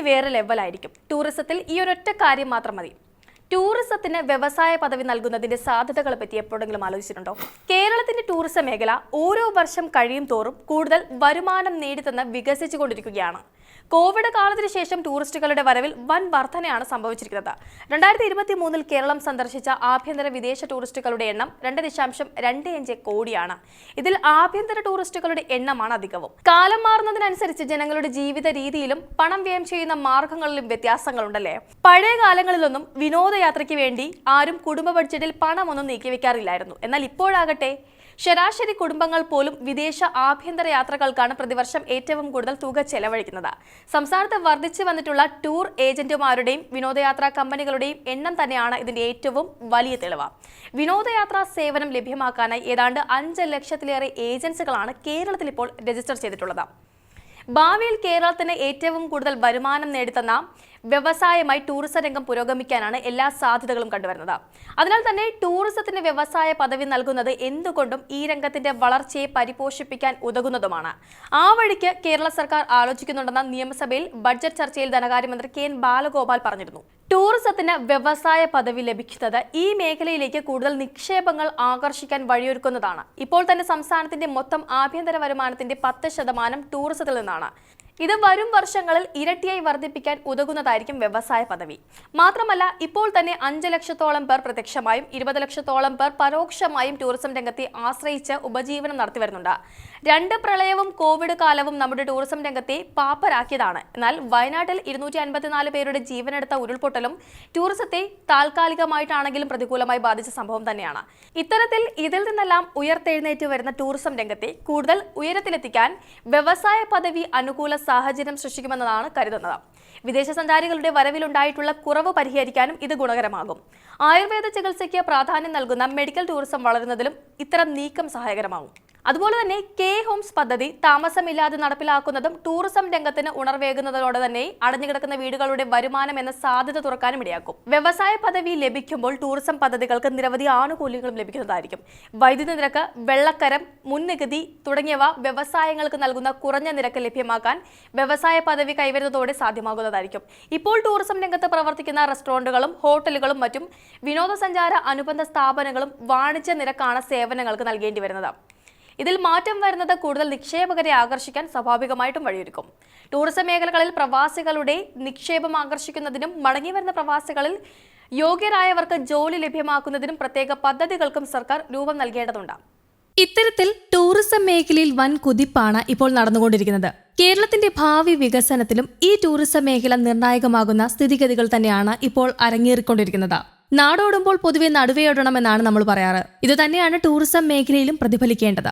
ഇനി വേറെ ലെവലായിരിക്കും ടൂറിസത്തിൽ ഈ ഒരൊറ്റ കാര്യം മാത്രം മതി. ടൂറിസത്തിന് വ്യവസായ പദവി നൽകുന്നതിന്റെ സാധ്യതകളെ പറ്റി എപ്പോഴെങ്കിലും ആലോചിച്ചിട്ടുണ്ടോ? കേരളത്തിന്റെ ടൂറിസം മേഖല ഓരോ വർഷം കഴിയും തോറും കൂടുതൽ വരുമാനം നേടിത്തന്ന് വികസിച്ചുകൊണ്ടിരിക്കുകയാണ്. കോവിഡ് കാലത്തിന് ശേഷം ടൂറിസ്റ്റുകളുടെ വരവിൽ വൻ വർധനയാണ് സംഭവിച്ചിരിക്കുന്നത്. രണ്ടായിരത്തി ഇരുപത്തി മൂന്നിൽ കേരളം സന്ദർശിച്ച ആഭ്യന്തര വിദേശ ടൂറിസ്റ്റുകളുടെ എണ്ണം രണ്ട് ദശാംശം രണ്ട് അഞ്ച് കോടിയാണ്. ഇതിൽ ആഭ്യന്തര ടൂറിസ്റ്റുകളുടെ എണ്ണമാണ് അധികവും. കാലം മാറുന്നതിനനുസരിച്ച് ജനങ്ങളുടെ ജീവിത രീതിയിലും പണം വ്യയം ചെയ്യുന്ന മാർഗങ്ങളിലും വ്യത്യാസങ്ങളുണ്ടല്ലേ? പഴയ കാലങ്ങളിലൊന്നും വിനോദയാത്രയ്ക്ക് വേണ്ടി ആരും കുടുംബ ബഡ്ജറ്റിൽ പണമൊന്നും നീക്കിവെക്കാറില്ലായിരുന്നു. എന്നാൽ ഇപ്പോഴാകട്ടെ ശരാശരി കുടുംബങ്ങൾ പോലും വിദേശ ആഭ്യന്തര യാത്രകൾക്കാണ് പ്രതിവർഷം ഏറ്റവും കൂടുതൽ തുക ചെലവഴിക്കുന്നത്. സംസ്ഥാനത്ത് വർദ്ധിച്ചു വന്നിട്ടുള്ള ടൂർ ഏജന്റുമാരുടെയും വിനോദയാത്രാ കമ്പനികളുടെയും എണ്ണം തന്നെയാണ് ഇതിന്റെ ഏറ്റവും വലിയ തെളിവ്. വിനോദയാത്രാ സേവനം ലഭ്യമാക്കാനായി ഏതാണ്ട് അഞ്ച് ലക്ഷത്തിലേറെ ഏജൻസികളാണ് കേരളത്തിൽ ഇപ്പോൾ രജിസ്റ്റർ ചെയ്തിട്ടുള്ളത്. ഭാവിയിൽ കേരളത്തിന് ഏറ്റവും കൂടുതൽ വരുമാനം നേടിത്തന്ന വ്യവസായമായി ടൂറിസം രംഗം പുരോഗമിക്കാനാണ് എല്ലാ സാധ്യതകളും കണ്ടുവരുന്നത്. അതിനാൽ തന്നെ ടൂറിസത്തിന് വ്യവസായ പദവി നൽകുന്നത് എന്തുകൊണ്ടും ഈ രംഗത്തിന്റെ വളർച്ചയെ പരിപോഷിപ്പിക്കാൻ ഉതകുന്നതുമാണ്. ആ വഴിക്ക് കേരള സർക്കാർ ആലോചിക്കുന്നുണ്ടെന്ന നിയമസഭയിൽ ബഡ്ജറ്റ് ചർച്ചയിൽ ധനകാര്യമന്ത്രി കെ എൻ ബാലഗോപാൽ പറഞ്ഞിരുന്നു. ടൂറിസത്തിന് വ്യവസായ പദവി ലഭിക്കുന്നത് ഈ മേഖലയിലേക്ക് കൂടുതൽ നിക്ഷേപങ്ങൾ ആകർഷിക്കാൻ വഴിയൊരുക്കുന്നതാണ്. ഇപ്പോൾ തന്നെ സംസ്ഥാനത്തിന്റെ മൊത്തം ആഭ്യന്തര വരുമാനത്തിന്റെ പത്ത് ശതമാനം ടൂറിസത്തിൽ നിന്നാണ്. ഇത് വരും വർഷങ്ങളിൽ ഇരട്ടിയായി വർദ്ധിപ്പിക്കാൻ ഉതകുന്നതായിരിക്കും വ്യവസായ പദവി. മാത്രമല്ല ഇപ്പോൾ തന്നെ അഞ്ച് ലക്ഷത്തോളം പേർ പ്രത്യക്ഷമായും ഇരുപത് ലക്ഷത്തോളം പേർ പരോക്ഷമായും ടൂറിസം രംഗത്തെ ആശ്രയിച്ച് ഉപജീവനം നടത്തി വരുന്നുണ്ട്. രണ്ട് പ്രളയവും കോവിഡ് കാലവും നമ്മുടെ ടൂറിസം രംഗത്തെ പാപ്പരാക്കിയതാണ്. എന്നാൽ വയനാട്ടിൽ ഇരുന്നൂറ്റി അൻപത്തിനാല് പേരുടെ ജീവനെടുത്ത ഉരുൾപൊട്ടലും ടൂറിസത്തെ താൽക്കാലികമായിട്ടാണെങ്കിലും പ്രതികൂലമായി ബാധിച്ച സംഭവം തന്നെയാണ്. ഇത്തരത്തിൽ ഇതിൽ നിന്നെല്ലാം ഉയർത്തെഴുന്നേറ്റ് വരുന്ന ടൂറിസം രംഗത്തെ കൂടുതൽ ഉയരത്തിലെത്തിക്കാൻ വ്യവസായ പദവി അനുകൂല സാഹചര്യം സൃഷ്ടിക്കുമെന്നതാണ് കരുതുന്നത്. വിദേശ സഞ്ചാരികളുടെ വരവിലുണ്ടായിട്ടുള്ള കുറവ് പരിഹരിക്കാനും ഇത് ഗുണകരമാകും. ആയുർവേദ ചികിത്സയ്ക്ക് പ്രാധാന്യം നൽകുന്ന മെഡിക്കൽ ടൂറിസം വളരുന്നതിലും ഇത്തരം നീക്കം സഹായകരമാകും അതുപോലെ തന്നെ കെ ഹോംസ് പദ്ധതി താമസമില്ലാതെ നടപ്പിലാക്കുന്നതും ടൂറിസം രംഗത്തിന് ഉണർവേകുന്നതോടെ തന്നെ അടഞ്ഞുകിടക്കുന്ന വീടുകളുടെ വരുമാനം എന്ന സാധ്യത തുറക്കാനും ഇടയാക്കും. വ്യവസായ പദവി ലഭിക്കുമ്പോൾ ടൂറിസം പദ്ധതികൾക്ക് നിരവധി ആനുകൂല്യങ്ങളും ലഭിക്കുന്നതായിരിക്കും. വൈദ്യുതി നിരക്ക് വെള്ളക്കരം മുൻനികുതി തുടങ്ങിയവ വ്യവസായങ്ങൾക്ക് നൽകുന്ന കുറഞ്ഞ നിരക്ക് ലഭ്യമാക്കാൻ വ്യവസായ പദവി കൈവരുന്നതോടെ സാധ്യമാകുന്നതായിരിക്കും. ഇപ്പോൾ ടൂറിസം രംഗത്ത് പ്രവർത്തിക്കുന്ന റെസ്റ്റോറന്റുകളും ഹോട്ടലുകളും മറ്റും വിനോദസഞ്ചാര അനുബന്ധ സ്ഥാപനങ്ങളും വാണിജ്യ നിരക്കാണ് സേവനങ്ങൾക്ക് നൽകേണ്ടി വരുന്നത്. ഇതിൽ മാറ്റം വരുന്നത് കൂടുതൽ നിക്ഷേപകരെ ആകർഷിക്കാൻ സ്വാഭാവികമായിട്ടും വഴിയൊരുക്കും. ടൂറിസം മേഖലകളിൽ പ്രവാസികളുടെ നിക്ഷേപം ആകർഷിക്കുന്നതിനും മടങ്ങിവരുന്ന പ്രവാസികളിൽ യോഗ്യരായവർക്ക് ജോലി ലഭ്യമാക്കുന്നതിനും പ്രത്യേക പദ്ധതികൾക്കും സർക്കാർ രൂപം നൽകേണ്ടതുണ്ട്. ഇത്തരത്തിൽ ടൂറിസം മേഖലയിൽ വൻ കുതിപ്പാണ് ഇപ്പോൾ നടന്നുകൊണ്ടിരിക്കുന്നത്. കേരളത്തിന്റെ ഭാവി വികസനത്തിലും ഈ ടൂറിസം മേഖല നിർണായകമാകുന്ന സ്ഥിതിഗതികൾ തന്നെയാണ് ഇപ്പോൾ അരങ്ങേറിക്കൊണ്ടിരിക്കുന്നത്. നാടോടുമ്പോൾ പൊതുവെ നടുവയോടണമെന്നാണ് നമ്മൾ പറയാറ്. ഇത് തന്നെയാണ് ടൂറിസം മേഖലയിലും പ്രതിഫലിക്കേണ്ടത്.